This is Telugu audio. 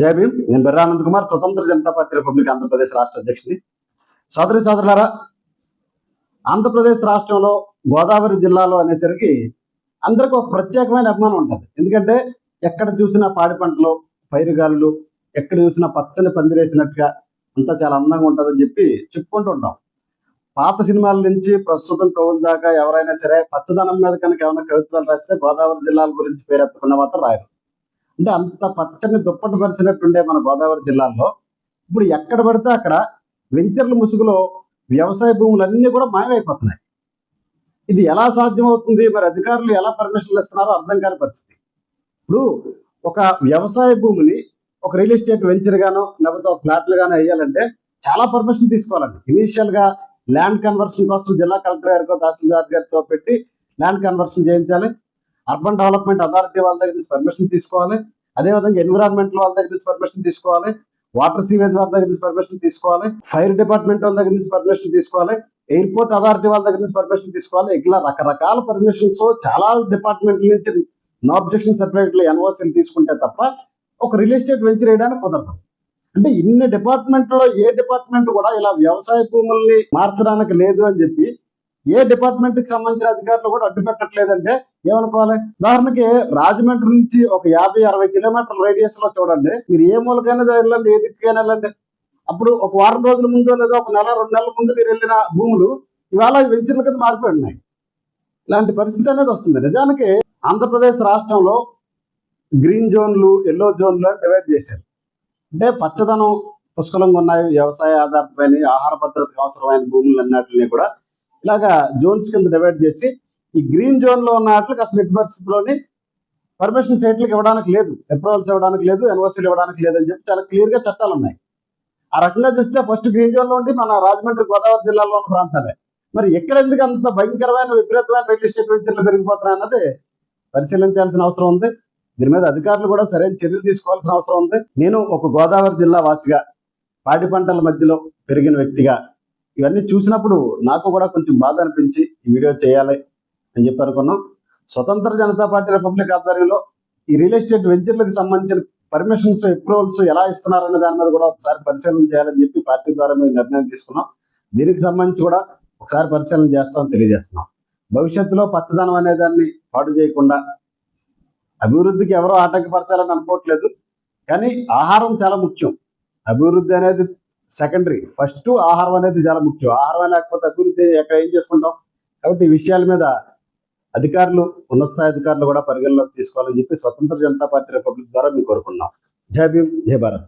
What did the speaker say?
జై భీమ్. నేను బెర్రానంద్ కుమార్ స్వతంత్ర జనతా పార్టీ రిపబ్లిక్ ఆంధ్రప్రదేశ్ రాష్ట్ర అధ్యక్షుడి సోదరి సోదరులారా ఆంధ్రప్రదేశ్ రాష్ట్రంలో గోదావరి జిల్లాలో అనేసరికి అందరికీ ఒక ప్రత్యేకమైన అభిమానం ఉంటుంది. ఎందుకంటే ఎక్కడ చూసినా పాడి పంటలు పైరుగాలులు ఎక్కడ చూసినా పచ్చని పందిరేసినట్టుగా అంతా చాలా అందంగా ఉంటుందని చెప్పి చెప్పుకుంటూ ఉంటాం. పాత సినిమాల నుంచి ప్రస్తుతం కవుల దాకా ఎవరైనా సరే పచ్చదనం మీద కనుక ఏమైనా కవిత్వాలు రాస్తే గోదావరి జిల్లాల గురించి పేరెత్తకుండా మాత్రం రాయరు. అంటే అంత పచ్చని దుప్పటి పరిచినట్టుండే మన గోదావరి జిల్లాలో ఇప్పుడు ఎక్కడ పడితే అక్కడ వెంచర్ల ముసుగులో వ్యవసాయ భూములన్నీ కూడా మాయమైపోతున్నాయి. ఇది ఎలా సాధ్యమవుతుంది? మరి అధికారులు ఎలా పర్మిషన్లు ఇస్తున్నారో అర్థం కాని పరిస్థితి. ఇప్పుడు ఒక వ్యవసాయ భూమిని ఒక రియల్ ఎస్టేట్ వెంచర్ గానో లేకపోతే ఒక ఫ్లాట్లు గానో వేయాలంటే చాలా పర్మిషన్ తీసుకోవాలండి. ఇనీషియల్గా ల్యాండ్ కన్వర్షన్ కోసం జిల్లా కలెక్టర్ గారితో తహసీల్దార్ గారితో పెట్టి ల్యాండ్ కన్వర్షన్ చేయించాలి. అర్బన్ డెవలప్మెంట్ అథారిటీ వాళ్ళ దగ్గర నుంచి పర్మిషన్ తీసుకోవాలి. అదేవిధంగా ఎన్విరాన్మెంట్ వాళ్ళ దగ్గర నుంచి పర్మిషన్ తీసుకోవాలి. వాటర్ సీవేజ్ వాళ్ళ దగ్గర నుంచి పర్మిషన్ తీసుకోవాలి. ఫైర్ డిపార్ట్మెంట్ వాళ్ళ దగ్గర నుంచి పర్మిషన్ తీసుకోవాలి. ఎయిర్పోర్ట్ అథారిటీ వాళ్ళ దగ్గర నుంచి పర్మిషన్ తీసుకోవాలి. ఇట్లా రకరకాల పర్మిషన్స్ చాలా డిపార్ట్మెంట్ల నుంచి నో అబ్జెక్షన్ సర్టిఫికేట్లు ఎన్ఓసీలు తీసుకుంటే తప్ప ఒక రియల్ ఎస్టేట్ వెంచర్ వేయడానికి కుదరదు. అంటే ఇన్ని డిపార్ట్మెంట్లో ఏ డిపార్ట్మెంట్ కూడా ఇలా వ్యవసాయ భూముల్ని మార్చడానికి లేదు అని చెప్పి ఏ డిపార్ట్మెంట్కి సంబంధించిన అధికారులు కూడా అడ్డు పెట్టట్లేదంటే ఏమనుకోవాలి? ఉదాహరణకి రాజమండ్రి నుంచి ఒక యాభై అరవై కిలోమీటర్ల రేడియస్లో చూడండి. మీరు ఏ మూలకైనా వెళ్ళండి ఏ దిక్కుకైనా వెళ్ళండి. అప్పుడు ఒక వారం రోజుల ముందు లేదా ఒక నెల రెండు నెలల ముందు మీరు వెళ్ళిన భూములు ఇవాళ వెంచర్ల కింద మారిపోయి ఉన్నాయి ఇలాంటి పరిస్థితి అనేది వస్తుంది. నిజానికి ఆంధ్రప్రదేశ్ రాష్ట్రంలో గ్రీన్ జోన్లు ఎల్లో జోన్లు డివైడ్ చేశారు. అంటే పచ్చదనం పుష్కలంగా ఉన్నాయి. వ్యవసాయ ఆధారితమైన ఆహార భద్రతకు అవసరమైన భూములు అన్నిటిని కూడా ఇలాగా జోన్స్ కింద డివైడ్ చేసి ఈ గ్రీన్ జోన్లో ఉన్న వాటికి అసలు ఎట్టి పరిస్థితుల్లోని పర్మిషన్ సైట్లకు ఇవ్వడానికి లేదు అప్రూవల్స్ ఇవ్వడానికి లేదు ఎన్ఓసీలు ఇవ్వడానికి లేదు అని చెప్పి చాలా క్లియర్గా చట్టాలు ఉన్నాయి. ఆ రకంగా చూస్తే ఫస్ట్ గ్రీన్ జోన్లో ఉండి మన రాజమండ్రి గోదావరి జిల్లాలో ఉన్న ప్రాంతాలే. మరి ఎక్కడ ఎందుకు అంత భయంకరమైన విపరీతమైన రియల్ ఎస్టేట్ వెంచర్లు పెరిగిపోతున్నాయి అన్నది పరిశీలించాల్సిన అవసరం ఉంది. దీని మీద అధికారులు కూడా సరైన చర్యలు తీసుకోవాల్సిన అవసరం ఉంది. నేను ఒక గోదావరి జిల్లా వాసిగా పాడి పంటల మధ్యలో పెరిగిన వ్యక్తిగా ఇవన్నీ చూసినప్పుడు నాకు కూడా కొంచెం బాధ అనిపించి ఈ వీడియో చేయాలి. అని చెప్పి అనుకున్నాం. స్వతంత్ర జనతా పార్టీ రిపబ్లిక్ ఆధ్వర్యంలో ఈ రియల్ ఎస్టేట్ వెంచర్లకు సంబంధించిన పర్మిషన్స్ అప్రూవల్స్ ఎలా ఇస్తున్నారనే దాని మీద కూడా ఒకసారి పరిశీలన చేయాలని చెప్పి పార్టీ ద్వారా మేము నిర్ణయం తీసుకున్నాం. దీనికి సంబంధించి కూడా ఒకసారి పరిశీలన చేస్తామని తెలియజేస్తున్నాం. భవిష్యత్తులో పచ్చదనం అనే దాన్ని పాటు చేయకుండా అభివృద్ధికి ఎవరో ఆటంకపరచాలని అనుకోవట్లేదు. కానీ ఆహారం చాలా ముఖ్యం. అభివృద్ధి అనేది సెకండరీ ఫస్ట్ ఆహారం అనేది చాలా ముఖ్యం. ఆహారం లేకపోతే అభివృద్ధి ఎక్కడ ఏం చేసుకుంటాం? కాబట్టి ఈ విషయాల మీద అధికారులు ఉన్నత అధికారులు కూడా పరిగణలోకి తీసుకోవాలని చెప్పి స్వతంత్ర జనతా పార్టీ రిపబ్లిక్ ద్వారా మేము కోరుకున్నాం జై భీమ్ జై భారత్.